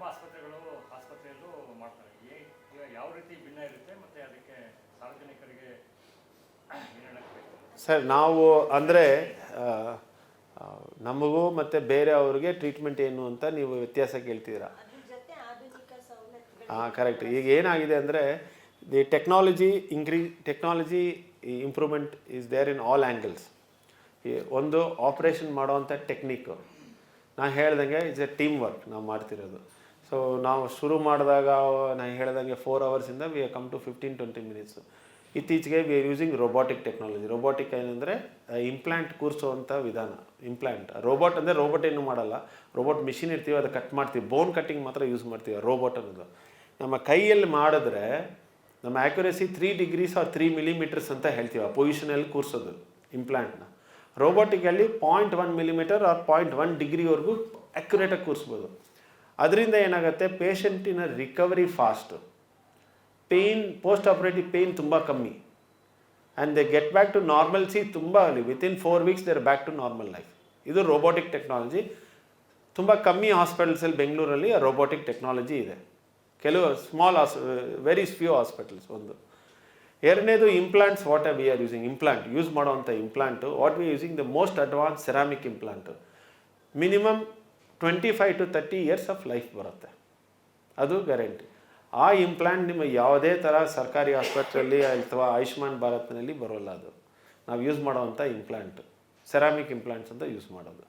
ನಿಮ್ಮ ಆಸ್ಪತ್ರೆಗಳು ಆಸ್ಪತ್ರೆಯಲ್ಲೂ ಮಾಡ್ತಾರೆ. ಯಾವ ರೀತಿ ಭಿನ್ನ ಇರುತ್ತೆ ಮತ್ತೆ ಅದಕ್ಕೆ ಸಾರ್ವಜನಿಕರಿಗೆ ಏನು ಹೇಳಬೇಕು ಸರ್ ನಾವು ಅಂದರೆ ನಮಗೂ ಮತ್ತು ಬೇರೆ ಅವ್ರಿಗೆ ಟ್ರೀಟ್ಮೆಂಟ್ ಏನು ಅಂತ ನೀವು ವ್ಯತ್ಯಾಸ ಕೇಳ್ತೀರಾ? ಅದ್ರ ಜೊತೆ ಆಧುನಿಕ ಸವಲತ್ತುಗಳು ಹಾಂ ಕರೆಕ್ಟ್ ಈಗ ಏನಾಗಿದೆ ಅಂದರೆ the technology incre technology improvement is there in all angles ಒಂದು ಆಪ್ರೇಷನ್ ಮಾಡೋವಂಥ ಟೆಕ್ನಿಕ್ಕು ನಾನು ಹೇಳ್ದಂಗೆ ಇಟ್ಸ್ ಎ ಟೀಮ್ ವರ್ಕ್ ನಾವು ಮಾಡ್ತಿರೋದು. ಸೊ ನಾವು ಶುರು ಮಾಡಿದಾಗ ನಾನು ಹೇಳಿದಂಗೆ four ಅವರ್ಸಿಂದ we come to fifteen twenty minutes ಇತ್ತೀಚೆಗೆ we are using robotic technology robotic ಏನಂದರೆ ಇಂಪ್ಲಾಂಟ್ ಕೂರಿಸುವಂಥ ವಿಧಾನ. ಇಂಪ್ಲಾಂಟ್ ರೋಬೋಟ್ ಅಂದರೆ ರೋಬೋಟ್ ಏನು ಮಾಡಲ್ಲ. ರೋಬೋಟ್ ಮಿಷಿನ್ ಇರ್ತೀವಿ, ಅದು ಕಟ್ ಮಾಡ್ತೀವಿ. ಬೋನ್ ಕಟ್ಟಿಂಗ್ ಮಾತ್ರ ಯೂಸ್ ಮಾಡ್ತೀವಿ ರೋಬೋಟ್ ಅನ್ನೋದು. ನಮ್ಮ ಕೈಯಲ್ಲಿ ಮಾಡಿದ್ರೆ, ನಮ್ಮ accuracy three degrees or three millimetres ಅಂತ ಹೇಳ್ತೀವಿ, ಆ ಪೊಸಿಷನಲ್ಲಿ ಕೂರಿಸೋದು ಇಂಪ್ಲಾಂಟ್ನ robotically point one millimetre or point one ಡಿಗ್ರಿವರೆಗೂ ಅಕ್ಯುರೇಟಾಗಿ ಕೂರಿಸ್ಬೋದು. ಅದರಿಂದ ಏನಾಗುತ್ತೆ? ಪೇಷಂಟಿನ recovery fast. Pain post operative pain ತುಂಬ ಕಮ್ಮಿ. And they get back to normalcy ತುಂಬ ಅಲ್ಲಿ within four weeks they're back to normal life ಇದು ರೋಬೋಟಿಕ್ ಟೆಕ್ನಾಲಜಿ ತುಂಬ ಕಮ್ಮಿ ಹಾಸ್ಪಿಟಲ್ಸಲ್ಲಿ ಬೆಂಗಳೂರಲ್ಲಿ ರೋಬೋಟಿಕ್ ಟೆಕ್ನಾಲಜಿ ಇದೆ. ಕೆಲವು small hos very few hospitals ಒಂದು. ಎರಡನೇದು implants what we are using implant use ಮಾಡೋವಂಥ implant what we using the most advance ceramic implant minimum twenty five to thirty years of life ಬರುತ್ತೆ. ಅದು guarantee ಆ implant ನಿಮಗೆ ಯಾವುದೇ ಥರ ಸರ್ಕಾರಿ ಆಸ್ಪತ್ರೆಯಲ್ಲಿ ಅಥವಾ ಆಯುಷ್ಮಾನ್ ಭಾರತ್ನಲ್ಲಿ ಬರೋಲ್ಲ ಅದು. ನಾವು ಯೂಸ್ ಮಾಡೋವಂಥ ಇಂಪ್ಲಾಂಟ್ ಸೆರಾಮಿಕ್ ಇಂಪ್ಲಾಂಟ್ಸ್ ಅಂತ ಯೂಸ್ ಮಾಡೋದು.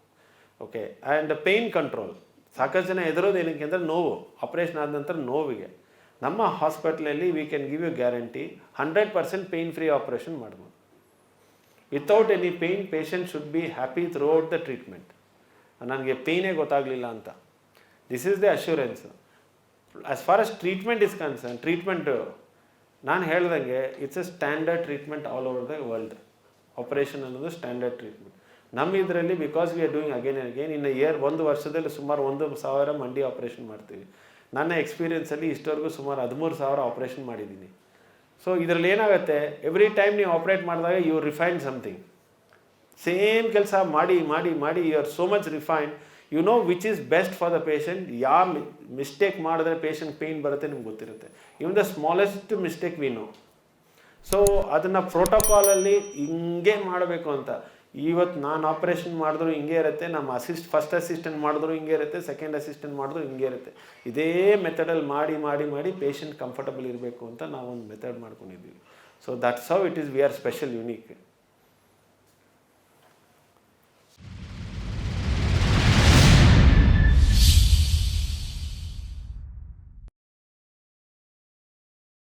ಓಕೆ ಆ್ಯಂಡ್ ಪೇಯ್ನ್ ಕಂಟ್ರೋಲ್ ಸಾಕಷ್ಟು ಜನ ಎದುರೋದು ಏನಕ್ಕೆ ಅಂದರೆ ನೋವು. ಆಪ್ರೇಷನ್ ಆದ ನಂತರ ನೋವಿಗೆ. ನಮ್ಮ ಹಾಸ್ಪಿಟ್ಲಲ್ಲಿ we can give you guarantee hundred percent pain free operation ಮಾಡ್ಬೋದು. Without any pain patient should be happy throughout the treatment ನನಗೆ ಪೇಯ್ನೇ ಗೊತ್ತಾಗಲಿಲ್ಲ ಅಂತ. This is the assurance as far as treatment is concern treatment ನಾನು ಹೇಳ್ದಂಗೆ it's a standard treatment all over the world operation ಅನ್ನೋದು standard treatment ನಮ್ಮ ಇದರಲ್ಲಿ because we are doing again again ಇನ್ನು ಇಯರ್ ಒಂದು ವರ್ಷದಲ್ಲಿ ಸುಮಾರು ಒಂದು ಸಾವಿರ ಮಂಡಿ ಆಪ್ರೇಷನ್ ಮಾಡ್ತೀವಿ. ನನ್ನ ಎಕ್ಸ್ಪೀರಿಯೆನ್ಸಲ್ಲಿ ಇಷ್ಟವರೆಗೂ ಸುಮಾರು ಹದಿಮೂರು ಸಾವಿರ ಆಪ್ರೇಷನ್ ಮಾಡಿದ್ದೀನಿ. ಸೊ ಇದರಲ್ಲಿ ಏನಾಗುತ್ತೆ ಎವ್ರಿ ಟೈಮ್ ನೀವು ಆಪ್ರೇಟ್ ಮಾಡಿದಾಗ ಯು ರಿಫೈನ್ ಸಮಥಿಂಗ್ ಸೇಮ್ ಕೆಲಸ ಮಾಡಿ ಮಾಡಿ ಮಾಡಿ you are so much refined you know which is best for the patient ಯಾವ ಮಿಸ್ಟೇಕ್ ಮಾಡಿದ್ರೆ ಪೇಷಂಟ್ ಪೇಯ್ನ್ ಬರುತ್ತೆ ನಿಮ್ಗೆ ಗೊತ್ತಿರುತ್ತೆ. Even the smallest mistake we know so ಅದನ್ನು ಪ್ರೋಟೋಕಾಲಲ್ಲಿ ಹಿಂಗೆ ಮಾಡಬೇಕು ಅಂತ. ಇವತ್ತು ನಾನು ಆಪ್ರೇಷನ್ ಮಾಡಿದ್ರು ಹಿಂಗೆ ಇರುತ್ತೆ, ನಮ್ಮ ಅಸಿಸ್ಟ್ ಫಸ್ಟ್ ಅಸಿಸ್ಟೆಂಟ್ ಮಾಡಿದ್ರು ಹಿಂಗೆ ಇರುತ್ತೆ ಸೆಕೆಂಡ್ ಅಸಿಸ್ಟೆಂಟ್ ಮಾಡಿದ್ರು ಹಿಂಗೆ ಇರುತ್ತೆ. ಇದೇ ಮೆಥಡಲ್ಲಿ ಮಾಡಿ ಮಾಡಿ ಮಾಡಿ ಪೇಷಂಟ್ ಕಂಫರ್ಟಬಲ್ ಇರಬೇಕು ಅಂತ ನಾವೊಂದು ಮೆಥಡ್ ಮಾಡ್ಕೊಂಡಿದ್ದೀವಿ. So that's how it is we are special unique